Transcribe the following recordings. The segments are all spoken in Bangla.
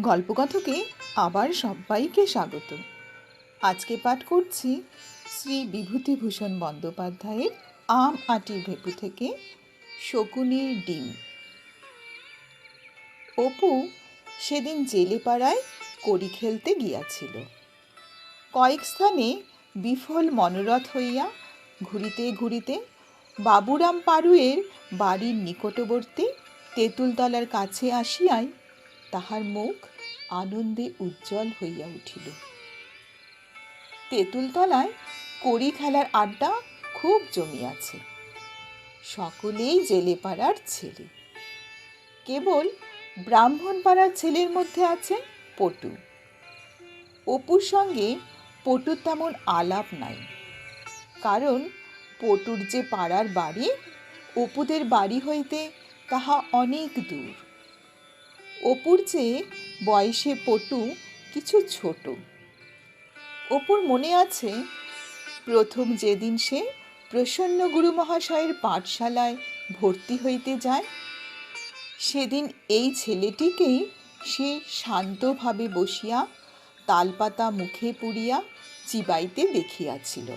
গল্পকথকে আবার সবাইকে স্বাগত। আজকে পাঠ করছি শ্রী বিভূতিভূষণ বন্দ্যোপাধ্যায়ের আম আটির ভেপু থেকে শকুনির ডিম। অপু সেদিন জেলেপাড়ায় কড়ি খেলতে গিয়াছিল। কয়েক স্থানে বিফল মনোরথ হইয়া ঘুরিতে ঘুরিতে বাবুরাম পারুয়ের বাড়ির নিকটবর্তী তেঁতুলতলার কাছে আসিয়াই তাহার মুখ আনন্দে উজ্জ্বল হইয়া উঠিল। তেঁতুলতলায় কড়ি খেলার আড্ডা খুব জমিয়াছে। সকলেই জেলেপাড়ার ছেলে। কেবল ব্রাহ্মণপাড়ার ছেলের মধ্যে আছে পটু। অপুর সঙ্গে পটুর তেমন আলাপ নাই। কারণ পটুর যে পাড়ার বাড়ি, অপুদের বাড়ি হইতে তাহা অনেক দূর। অপুর চেয়ে বয়সে পটু কিছু ছোট। অপুর মনে আছে, প্রথম যেদিন সে প্রসন্ন গুরু মহাশয়ের পাঠশালায় ভর্তি হইতে যায়, সেদিন এই ছেলেটিকেই সে শান্তভাবে বসিয়া তালপাতা মুখে পুড়িয়া চিবাইতে দেখিয়াছিল।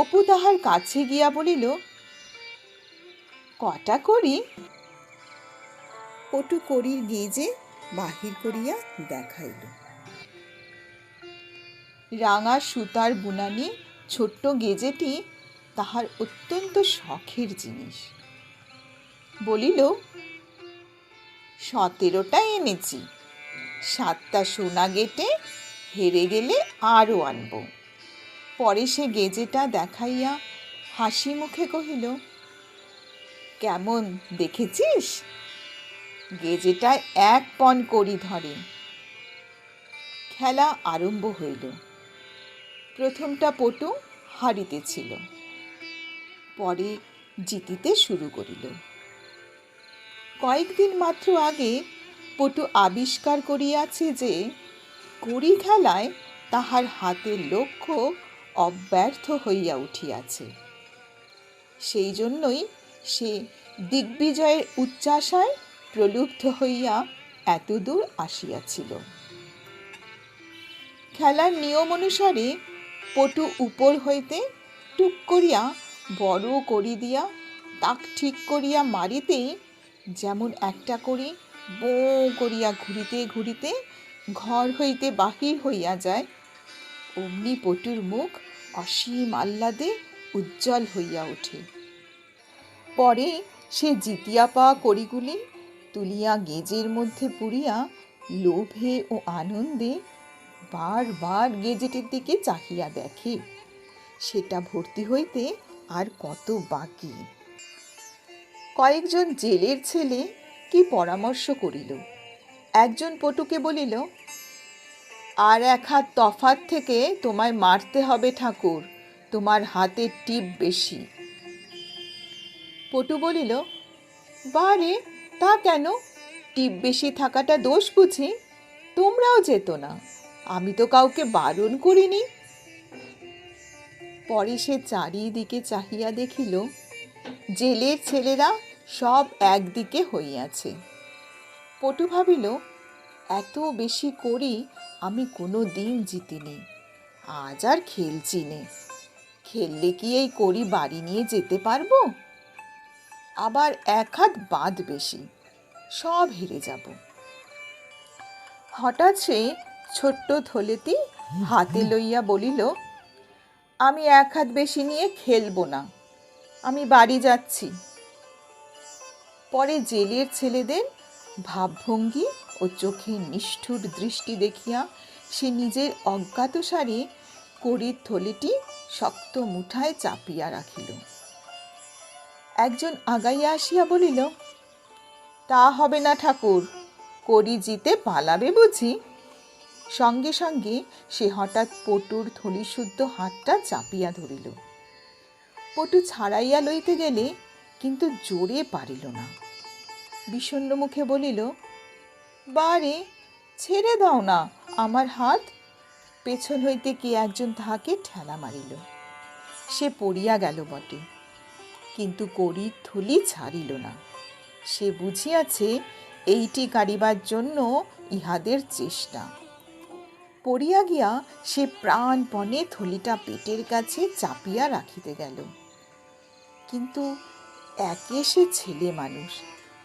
অপু তাহার কাছে গিয়া বলিল, কটা করি? পটু করির গেজে বাহির করিয়া দেখাইল। রাঙা সুতার বুনানি, ছোট্ট গেজেটি তাহার অত্যন্ত শখের জিনিস। বলিল, সতেরোটা এনেছি, সাতটা সোনা গেটে হেরে গেলে আরও আনব। পরে সে গেজেটা দেখাইয়া হাসি মুখে কহিল, কেমন দেখেছিস? গেজেটায় এক পণ করি ধরে। খেলা আরম্ভ হইল। প্রথমটা পটু হারিতেছিল। পরে জিতিতে শুরু করিল। কয়েকদিন মাত্র আগে পটু আবিষ্কার করিয়াছে যে কড়ি খেলায় তাহার হাতের লক্ষ্য অব্যর্থ হইয়া উঠিয়াছে। সেই জন্যই সে দিগ্বিজয়ের উচ্চাশায় প্রলুব্ধ হইয়া এতদূর আসিয়াছিল। খেলার নিয়ম অনুসারে পটু উপর হইতে টুক করিয়া বড় করি দিয়া তাক ঠিক করিয়া মারিতেই যেমন একটা করি বো করিয়া ঘুরিতে ঘুরিতে ঘর হইতে বাহির হইয়া যায়, অমনি পটুর মুখ অসীম আহ্লাদে উজ্জ্বল হইয়া ওঠে। পরে সে জিতিয়া পাওয়া কড়িগুলি তুলিয়া গেজের মধ্যে পুরিয়া লোভে ও আনন্দে বারবার গেজেটের দিকে চাহিয়া দেখে। সেটা ভর্তি হইতে আর কত বাকি? কয়েকজন জেলের ছেলে কি পরামর্শ করিল? একজন পটুকে বলিল, আর এক হাত তফাত থেকে তোমায় মারতে হবে ঠাকুর, তোমার হাতের টিপ বেশি। পটু বলিল, বারে তা কেন? টিপ বেশি থাকাটা দোষ বুঝি? তোমরাও যেত না। আমি তো কাউকে বারণ করিনি। পরে সে চারিদিকে চাহিয়া দেখিল, জেলের ছেলেরা সব একদিকে হইয়াছে। পটু ভাবিল, এত বেশি করি আমি কোনো দিন জিতিনি। আজ আর খেলছি নে। খেললে কি এই করি বাড়ি নিয়ে যেতে পারব? আবার এক হাত বাঁধ বেশি, সব হেরে যাব। হঠাৎ সে ছোট্ট থলেতি হাতে লইয়া বলিল, আমি এক হাত বেশি নিয়ে খেলব না, আমি বাড়ি যাচ্ছি। পরে জেলের ছেলেদের ভাবভঙ্গি ও চোখের নিষ্ঠুর দৃষ্টি দেখিয়া সে নিজের অজ্ঞাতসারে কড়ির থলেটি শক্ত মুঠায় চাপিয়া রাখিল। একজন আগাইয়া আসিয়া বলিল, তা হবে না ঠাকুর, করি জিতে পালাবে বুঝি? সঙ্গে সঙ্গে সে হঠাৎ পটুর থলিশুদ্ধ হাতটা চাপিয়া ধরিল। পটু ছাড়াইয়া লইতে গেলে কিন্তু জোরে পারিল না। বিষণ্ণ মুখে বলিল, বারে, ছেড়ে দাও না আমার হাত। পেছন হইতে কি একজন তাহাকে ঠেলা মারিল। সে পড়িয়া গেল বটে। কিন্তু কড়ির থলি ছাড়িল না। সে বুঝিয়াছে এইটি কাড়িবার জন্য ইহাদের চেষ্টা। পড়িয়া গিয়া সে প্রাণপণে থলিটা পেটের কাছে চাপিয়া রাখিতে গেল। কিন্তু একে সে ছেলে মানুষ,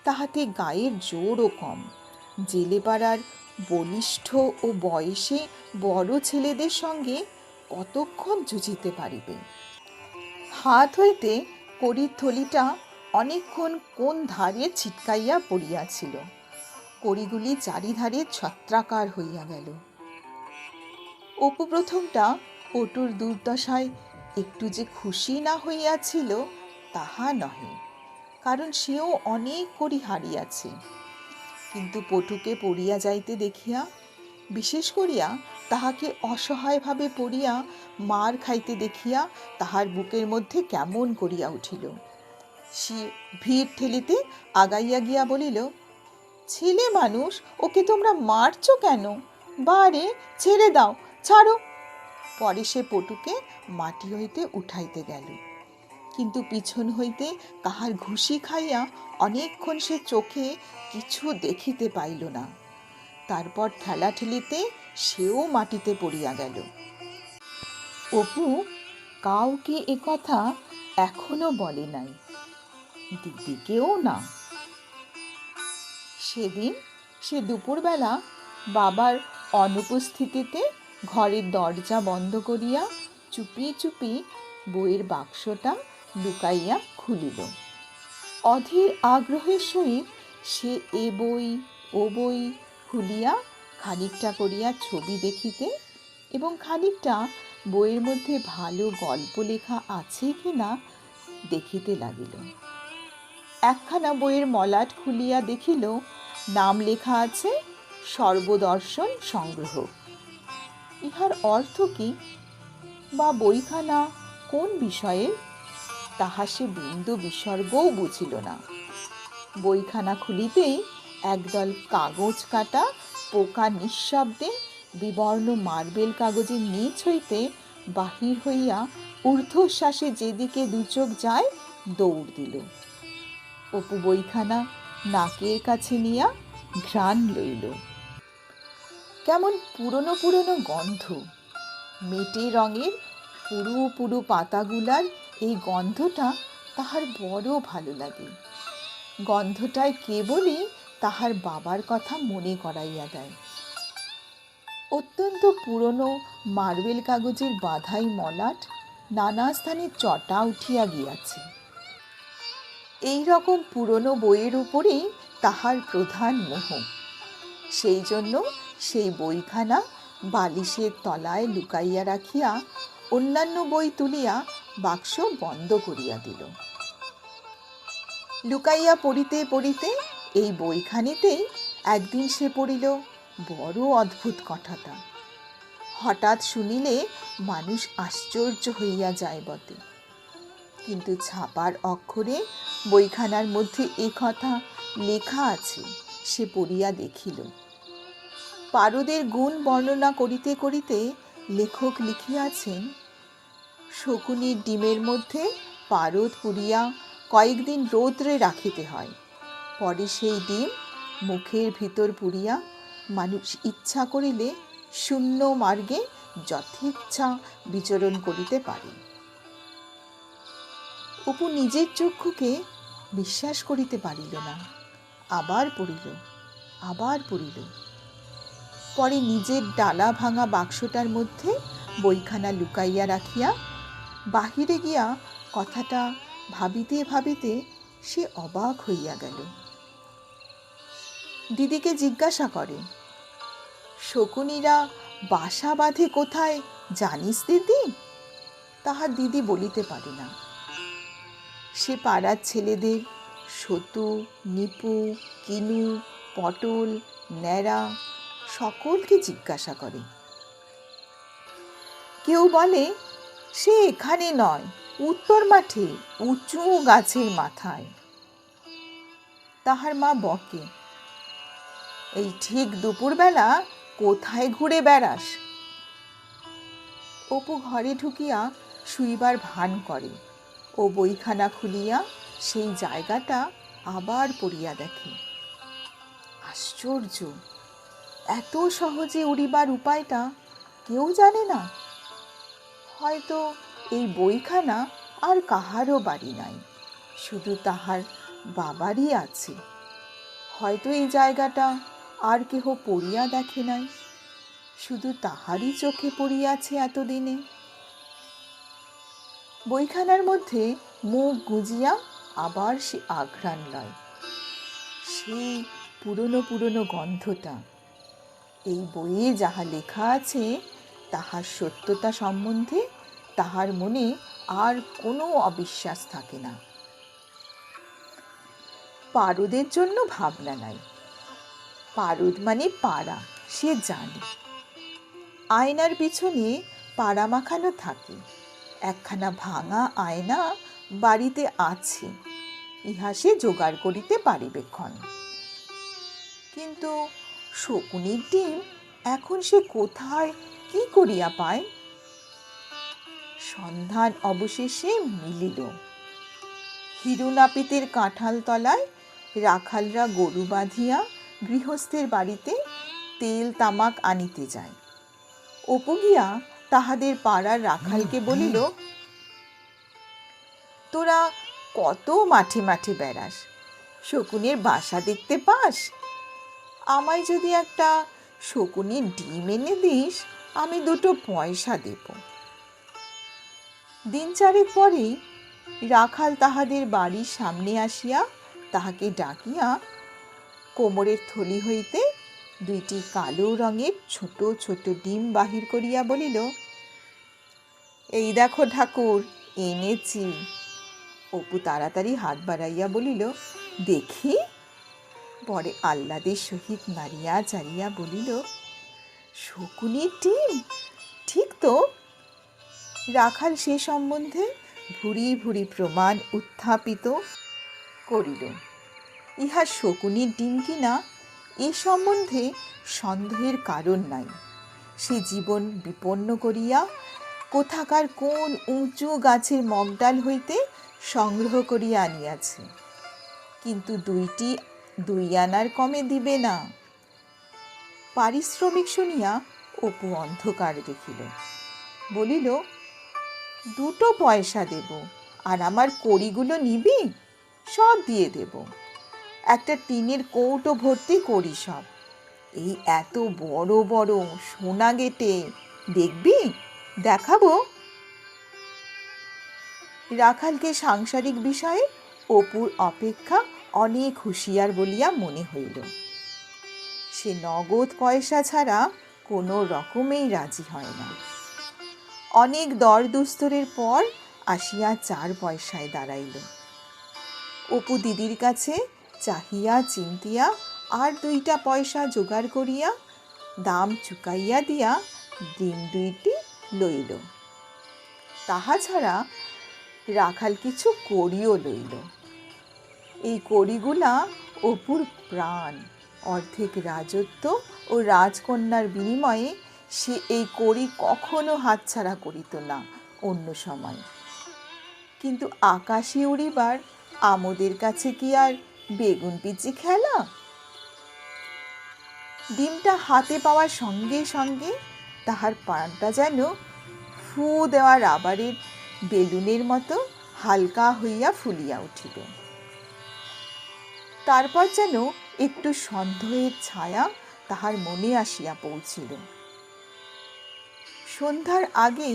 তাহাতে গায়ের জোরও কম। জেলে পাড়ার বলিষ্ঠ ও বয়সে বড় ছেলেদের সঙ্গে কতক্ষণ যুঝিতে পারিবে? হাত হইতে কড়ির থলিটা অনেকক্ষণ কোন ধারে ছিটকাইয়া পড়িয়াছিল। কড়িগুলি চারিধারে ছত্রাকার হইয়া গেল। অপু প্রথমটা পটুর দুর্দশায় একটু যে খুশি না হইয়াছিল তাহা নহে, কারণ সেও অনেক করি হারিয়াছে। কিন্তু পটুকে পড়িয়া যাইতে দেখিয়া, বিশেষ করিয়া তাহাকে অসহায়ভাবে পড়িয়া মার খাইতে দেখিয়া তাহার বুকের মধ্যে কেমন করিয়া উঠিল। সে ভিড় ঠেলিতে আগাইয়া গিয়া বলিল, ছেলে মানুষ, ওকে তোমরা মারছো কেন? বারে, ছেড়ে দাও, ছাড়ো। পরে সে পটুকে মাটি হইতে উঠাইতে গেল। কিন্তু পিছন হইতে কাহার ঘুষি খাইয়া অনেকক্ষণ সে চোখে কিছু দেখিতে পাইল না। তারপর ঠেলাঠেলিতে সেও মাটিতে পড়িয়া গেল। অপু কাউকে এ কথা এখনও বলে নাই। দিদিকেও না। সেদিন সে দুপুরবেলা বাবার অনুপস্থিতিতে ঘরের দরজা বন্ধ করিয়া চুপি চুপি বইয়ের বাক্সটা লুকাইয়া খুলিল। অধীর আগ্রহের সহিত সে এ বই, ও বই খুলিয়া খানিকটা করিয়া ছবি দেখিতে এবং খানিকটা বইয়ের মধ্যে ভালো গল্প লেখা আছে কি না দেখিতে লাগিল। একখানা বইয়ের মলাট খুলিয়া দেখিল, নাম লেখা আছে, সর্বদর্শন সংগ্রহ। ইহার অর্থ কি বা বইখানা কোন বিষয়ে? তাহা সে বিন্দু বিসর্গও বুঝিল না। বইখানা খুলিতেই একদল কাগজ কাটা পোকা নিঃশব্দে বিবর্ণ মার্বেল কাগজের নিচ হইতে বাহির হইয়া ঊর্ধ্বশ্বাসে যেদিকে দুচোখ যায়, দৌড় দিল। অপু বইখানা নাকের কাছে নিয়া ঘ্রাণ লইল। কেমন পুরনো পুরনো গন্ধ! মেটে রঙের পুরু পুরু পাতাগুলার এই গন্ধটা তাহার বড় ভালো লাগে। গন্ধটায় কেবলই তাহার বাবার কথা মনে করাইয়া দেয়। অত্যন্ত পুরনো মার্বেল কাগজের বাধাই মলাট নানা স্থানে চটা উঠিয়া গিয়াছে। এই রকম পুরনো বইয়ের উপরেই তাহার প্রধান মোহ। সেই জন্য সেই বইখানা বালিশের তলায় লুকাইয়া রাখিয়া অন্যান্য বই তুলিয়া বাক্স বন্ধ করিয়া দিল। লুকাইয়া পড়িতে পড়িতে এই বইখানিতেই একদিন সে পড়িল বড় অদ্ভুত কথাটা। হঠাৎ শুনিলে মানুষ আশ্চর্য হইয়া যায় বটে। কিন্তু ছাপার অক্ষরে বইখানার মধ্যে এ কথা লেখা আছে, সে পড়িয়া দেখিল। পারদের গুণ বর্ণনা করিতে করিতে লেখক লিখিয়াছেন, শকুনির ডিমের মধ্যে পারদ পুড়িয়া কয়েকদিন রৌদ্রে রাখিতে হয়। পরে সেই ডিম, মুখের ভিতর পুড়িয়া মানুষ ইচ্ছা করিলে শূন্য মার্গে যথেচ্ছা বিচরণ করিতে পারে। অপু নিজের চক্ষুকে বিশ্বাস করিতে পারিল না। আবার পড়িল আবার পড়িল। পরে নিজের ডালা ভাঙা বাক্সটার মধ্যে বইখানা লুকাইয়া রাখিয়া বাহিরে গিয়া কথাটা ভাবিতে ভাবিতে সে অবাক হইয়া গেল। দিদিকে জিজ্ঞাসা করে, শকুনিরা বাসা বাঁধে কোথায় জানিস দিদি? তাহার দিদি বলিতে পারে না। সে পাড়ার ছেলেদের সতু, নিপু, কিনু, পটল, ন্যাড়া সকলকে জিজ্ঞাসা করে। কেউ বলে, সে এখানে নয়, উত্তর মাঠে, উঁচু গাছের মাথায়। তাহার মা বকে এই ঠিক দুপুরবেলা কোথায় ঘুরে বেড়াস? অপু ঘরে ঢুকিয়া শুইবার ভান করে। ও বইখানা খুলিয়া সেই জায়গাটা আবার পড়িয়া দেখে। আশ্চর্য! এত সহজে উড়িবার উপায়টা কেউ জানে না। হয়তো এই বইখানা আর কাহারও বাড়ি নাই, শুধু তাহার বাবারই আছে। হয়তো এই জায়গাটা আর কেহ পড়িয়া দেখে নাই। শুধু তাহারই চোখে পড়িয়াছে এতদিনে। বইখানার মধ্যে মুখ গুজিয়া আবার সে আঘ্রাণ লয়। সেই পুরনো পুরনো গন্ধটা, এই বইয়ে যাহা লেখা আছে, তাহার সত্যতা সম্বন্ধে তাহার মনে আর কোনো অবিশ্বাস থাকে না। পারদের জন্য ভাবনা নাই। পারদ মানে পাড়া, সে জানে। আয়নার পিছনে পাড়া মাখানো থাকে। একখানা ভাঙা আয়না বাড়িতে আছে, ইহা সে জোগাড় করিতে পারিবে ক্ষণ। কিন্তু শকুনির ডিম এখন সে কোথায়, কি করিয়া পায়? সন্ধান অবশেষে মিলিল। হিরুনাপিতের কাঁঠাল তলায় রাখালরা গরু বাঁধিয়া গৃহস্থের বাড়িতে তেল, তামাক আনিতে যায়। অপু গিয়া তাহাদের পাড়ার রাখালকে বলিল, তোরা কত মাঠে মাঠে বেড়াস? শকুনের বাসা দেখতে পাস? আমায় যদি একটা শকুনের ডিম এনে দিস, আমি দুটো পয়সা দেব। দিন চারেক পরেই রাখাল তাহাদের বাড়ির সামনে আসিয়া তাহাকে ডাকিয়া কোমরের থলি হইতে দুইটি কালো রঙের ছোট ছোট ডিম বাহির করিয়া বলিল, এই দেখো ঠাকুর, এনেছি। অপু তাড়াতাড়ি হাত বাড়াইয়া বলিল, দেখি। পরে আহ্লাদের সহিত নাড়িয়া চাড়িয়া বলিল শকুনির ডিম? ঠিক তো। রাখাল সে সম্বন্ধে ভুরি ভুরি প্রমাণ উত্থাপিত করিল। ইহা শকুনির ডিম কিনা, এ সম্বন্ধে সন্দেহের কারণ নাই। সে জীবন বিপন্ন করিয়া কোথাকার কোন উঁচু গাছের মগডাল হইতে সংগ্রহ করিয়া আনিয়াছে। কিন্তু দুইটি দুই আনার কমে দিবে না। পারিশ্রমিক শুনিয়া অপু অন্ধকার দেখিল। বলিল, দুটো পয়সা দেব, আর আমার কড়িগুলো নিবি? সব দিয়ে দেব। একটা টিনের কৌটো ভর্তি করি সব। এই এত বড় বড় সোনা গেটে দেখবি? দেখাবো? রাখালকে সাংসারিক বিষয়ে অপুর অপেক্ষা অনেক হুঁশিয়ার বলিয়া মনে হইল। সে নগদ পয়সা ছাড়া কোনো রকমেই রাজি হয় না। অনেক দর দুস্তরের পর আসিয়া চার পয়সায় দাঁড়াইল। অপু দিদির কাছে চাহিয়া চিন্তিয়া, আর দুইটা পয়সা জোগাড় করিয়া দাম চুকাইয়া দিয়া ডিম দুইটি লইল। তাহা ছাড়া রাখাল কিছু করিও লইল। এই কড়িগুলা অপুর প্রাণ, অর্ধেক রাজত্ব ও রাজকন্যার বিনিময়ে সে এই কড়ি কখনো হাতছাড়া করিত না অন্য সময়। কিন্তু আকাশে উড়িবার আমোদের কাছে কি আর বেগুন পিচি খেলা? ডিমটা হাতে পাওয়ার সঙ্গে সঙ্গে তাহার প্রাণটা যেন ফু দেওয়া রাবারের বেলুনের মতো হালকা হইয়া ফুলিয়া উঠিল। তারপর যেন একটু সন্দেহের ছায়া তাহার মনে আসিয়া পৌঁছিল। সন্ধ্যার আগে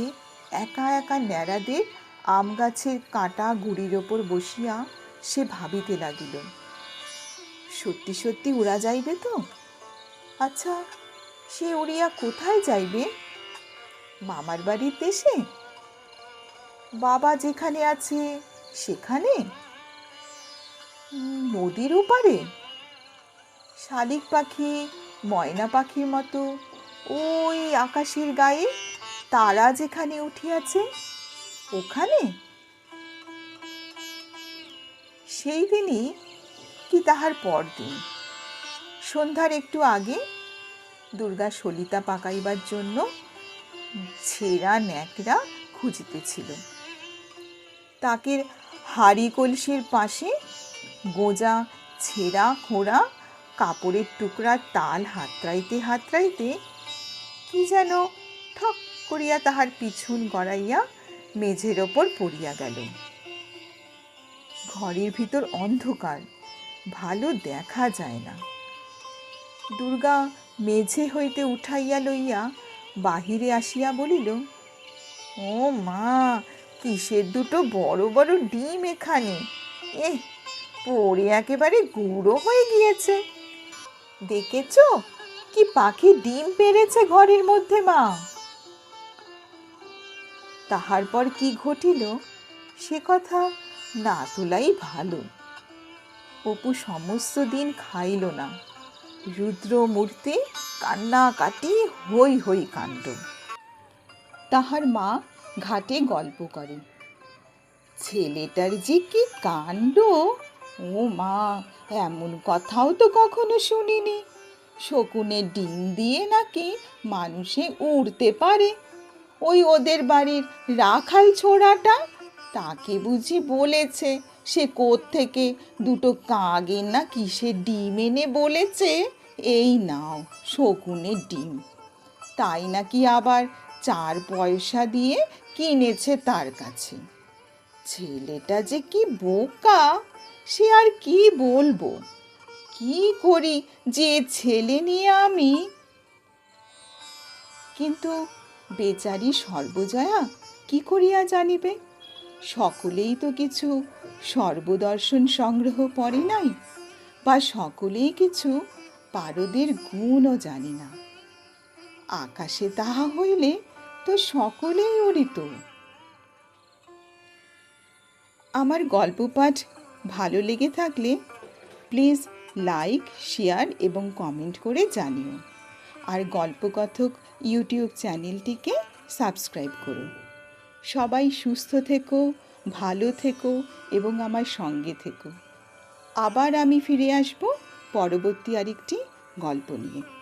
একা একা ন্যাড়াদের আম গাছের কাঁটা গুড়ির ওপর বসিয়া সে ভাবিতে লাগিল সত্যি সত্যি উড়া যাইবে তো? আচ্ছা সে উড়িয়া কোথায় যাইবে? মামার বাড়ির দেশে? বাবা যেখানে আছে, সেখানে? নদীর ওপারে? শালিক পাখি, ময়না পাখির মতো, ওই আকাশের গায়ে তারা যেখানে উঠিয়াছে, ওখানে? সেই দিনই কি তাহার পরদিন? সন্ধ্যার একটু আগে দুর্গা সলিতা পাকাইবার জন্য ছেঁড়া ন্যাকড়া খুঁজিতেছিল। তাকে হাড়ি কলসির পাশে গোজা ছেঁড়া খোঁড়া কাপড়ের টুকরা তাল হাতড়াইতে হাতড়াইতে কি যেন ঠক করিয়া তাহার পিছন গড়াইয়া মেঝের ওপর পড়িয়া গেল। ঘরের ভিতর অন্ধকার। ভালো দেখা যায় না। দুর্গা মেঝে হইতে উঠাইয়া লইয়া বাহিরে আসিয়া বলিল, ও মা, কিসের দুটো বড় বড় ডিম এখানে? এ পড়ে একেবারে গুঁড়ো হয়ে গিয়েছে। দেখেছ, কি পাখি ডিম পেরেছে ঘরের মধ্যে মা? তাহার পর কি ঘটিল, সে কথা না তোলাই ভালো। অপু সমস্ত দিন খাইল না। রুদ্র মূর্তি কান্নাকাটি হই হই কাণ্ড। তাহার মা ঘাটে গল্প করে ছেলেটার যে কি কাণ্ড? ও মা, এমন কথাও তো কখনো শুনিনি। শকুনে ডিম দিয়ে নাকি মানুষে উড়তে পারে। ওই ওদের বাড়ির রাখাল ছোড়াটা তাকে বুঝি বলেছে। সে থেকে দুটো কাগের না কিসে ডিম এনে বলেছে? এই নাও শকুনের ডিম। তাই নাকি আবার চার পয়সা দিয়ে কিনেছে তার কাছে? ছেলেটা যে কি বোকা, সে আর কি বলব? কি করি যে ছেলে নিয়ে আমি? কিন্তু বেচারি সর্বজয়া কি করিয়া জানিবে? সকলেই তো কিছু সর্বদর্শন সংগ্রহ পড়ে নাই বা সকলেই কিছু পারদের গুণও জানে না। আকাশে তাহা হইলে তো সকলেই উড়িত আমার গল্প পাঠ ভালো লেগে থাকলে প্লিজ লাইক, শেয়ার এবং কমেন্ট করে জানিও। আর গল্পকথক ইউটিউব চ্যানেলটিকে সাবস্ক্রাইব করো। সবাই সুস্থ থেকো ভালো থেকো এবং আমার সঙ্গে থেকো। আবার আমি ফিরে আসব। পরবর্তী আরেকটি গল্প নিয়ে।